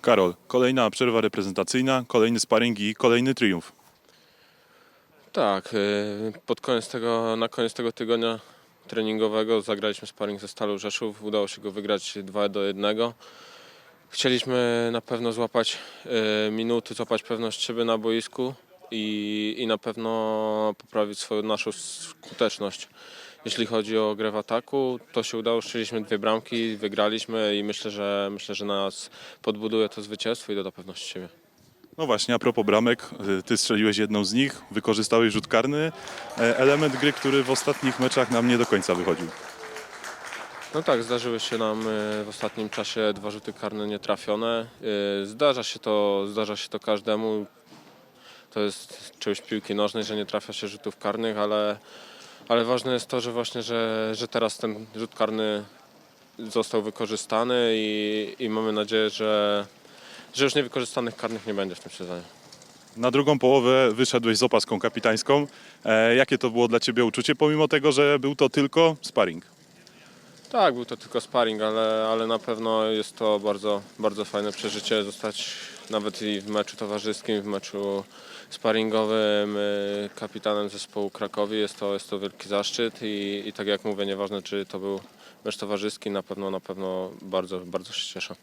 Karol, kolejna przerwa reprezentacyjna, kolejny sparring i kolejny triumf. Tak, y, pod koniec tego, na koniec tego tygodnia treningowego zagraliśmy sparring ze Stalą Rzeszów. Udało się go wygrać 2 do 1. Chcieliśmy na pewno złapać y, minuty, złapać pewność siebie na boisku i, i na pewno poprawić swoją naszą skuteczność. Jeśli chodzi o grę w ataku, to się udało, strzeliśmy dwie bramki, wygraliśmy i myślę, że myślę, że nas podbuduje to zwycięstwo i doda pewności siebie. No właśnie, a propos bramek, y, ty strzeliłeś jedną z nich, wykorzystałeś rzut karny, e, element gry, który w ostatnich meczach nam nie do końca wychodził. No tak, zdarzyły się nam y, w ostatnim czasie dwa rzuty karne nietrafione. Y, Zdarza się to, zdarza się to każdemu. To jest część piłki nożnej, że nie trafia się rzutów karnych, ale, ale ważne jest to, że właśnie, że, że teraz ten rzut karny został wykorzystany i, i mamy nadzieję, że, że już niewykorzystanych karnych nie będzie w tym sezonie. Na drugą połowę wyszedłeś z opaską kapitańską. E, jakie to było dla ciebie uczucie, pomimo tego, że był to tylko sparring? Tak, był to tylko sparring, ale, ale na pewno jest to bardzo, bardzo fajne przeżycie zostać nawet i w meczu towarzyskim, w meczu sparingowym y, kapitanem zespołu Krakowi. Jest to, jest to wielki zaszczyt i, i tak jak mówię, nieważne czy to był mecz towarzyski, na pewno na pewno bardzo, bardzo się cieszę.